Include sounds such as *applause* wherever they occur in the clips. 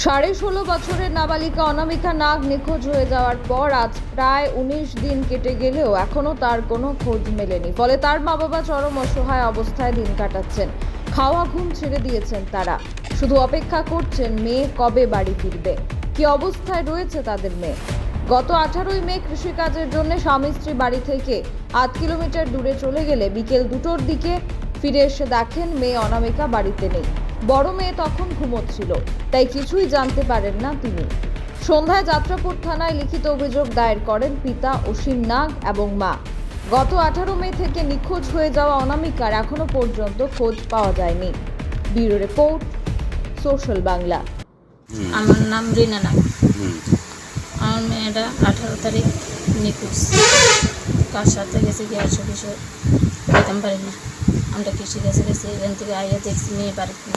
সাড়ে ষোলো বছরের নাবালিকা অনামিকা নাগ নিখোঁজ হয়ে যাওয়ার পর আজ প্রায় উনিশ দিন কেটে গেলেও এখনও তার কোনো খোঁজ মেলেনি। ফলে তার মা বাবা চরম অসহায় অবস্থায় দিন কাটাচ্ছেন। খাওয়া ঘুম ছেড়ে দিয়েছেন তারা। শুধু অপেক্ষা করছেন মেয়ে কবে বাড়ি ফিরবে। কি অবস্থায় রয়েছে তাদের মেয়ে? গত আঠারোই মে কৃষিকাজের জন্য স্বামী স্ত্রী বাড়ি থেকে আধ কিলোমিটার দূরে চলে গেলে বিকেল দুটোর দিকে ফিরে এসে দেখেন মেয়ে অনামিকা বাড়িতে নেই। বড় মেয়ে তখন ঘুমোচ্ছিল, তাই কিছুই জানতে পারেন না তিনি। সন্ধ্যায় যাত্রাপুর থানায় লিখিত অভিযোগ দায়ের করেন পিতা অসীম নাগ এবং মা। গত আঠারো মে থেকে নিখোঁজ হয়ে যাওয়া অনামিকার এখনও পর্যন্ত খোঁজ পাওয়া যায়নি। Bureau report, social Bangla. আমার নাম রিনা হুম। আমার মেয়েটা আঠারো তারিখ নিখোঁজ। কার সাথে গেছে কি আসো কিছু বলতাম পারি না। আমরা কৃষি গেছে গেছি এখান থেকে আইয়া দেখছি মেয়ে বাড়িতে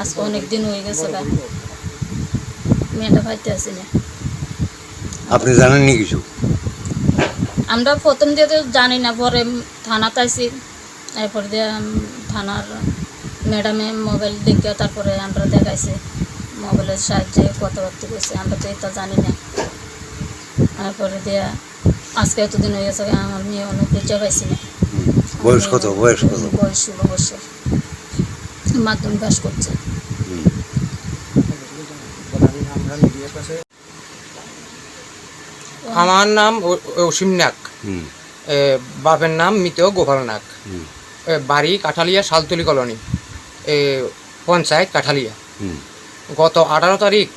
আজকে অনেক দিন হয়ে গেছে মেয়েটা ভাইতে আসি না। আপনি জানেননি কিছু? আমরা প্রথম দিয়ে তো জানি না পরে থানাতে আইসি এরপর দিয়ে থানার ম্যাডামে মোবাইল দেখে তারপরে আমরা দেখাইছি। মোবাইলের সাহায্যে কথাবার্তা করছি আমরা তো এটা জানি না। তারপরে দিয়ে আজকে এতদিন হয়ে গেছে আমার মেয়ে অনেক খুঁজে পাইছি না। বয়স কত? বয়স কত? বয়স ষোলো বছর। মাধ্যমিক পাস করছে। আমার নাম অসীম হুম। বাপের নাম মৃত গোপাল নাক হুম। এ, বাড়ি কাঠালিয়া শালতলি কলোনি। এ, পঞ্চায়েত কাঠালিয়া। হুম। গত আঠারো তারিখ।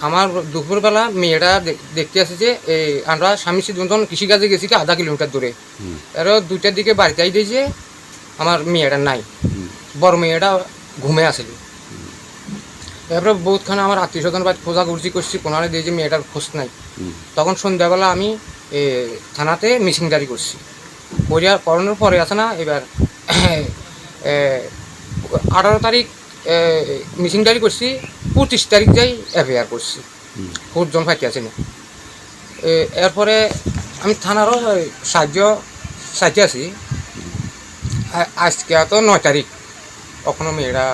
আমার দুপুরবেলা মেয়েটা দেখ- দেখতে আসছে যে আমরা স্বামী দুজন কৃষিকাজে গেছি কি আধা কিলোমিটার দূরে। এর দুইটার দিকে বাড়িতে আই দিয়েছে আমার মেয়েটা নাই। বড় মেয়েটা ঘুমে আসিল এরপরে বহুতখানে আমার আত্মীয় স্বজন বা খোঁজাখুঁজি করছি কোনারে দিয়ে যে মেয়েটার খোঁজ নাই। তখন সন্ধ্যাবেলা আমি এ, থানাতে মিসিং জারি করছি। করিয়া করানোর পরে আছে না এবার *clears throat* আঠারো তারিখ মিসিং জারি করছি পঁচিশ তারিখ যাই এফআইআর করছি হুম। খুঁজজন ফাইতে আছে না এরপরে আমি থানারও সাহায্য চাইতে আছি আজকে তো নয় তারিখ কখনো মেয়েরা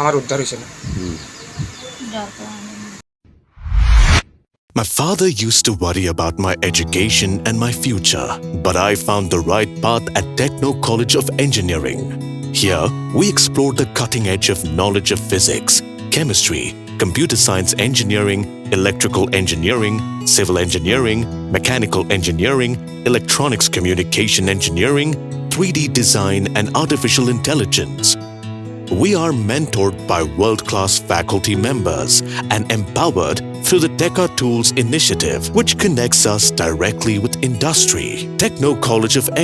আমার উদ্ধার হয়েছে না My father used to worry about my education and my future, but I found the right path at Techno College of Engineering. Here, we explore the cutting edge of knowledge of physics, chemistry, computer science engineering, electrical engineering, civil engineering, mechanical engineering, electronics communication engineering, 3D design, and artificial intelligence. We are mentored by world class faculty members and empowered through the Teka Tools initiative, which connects us directly with industry. Techno College of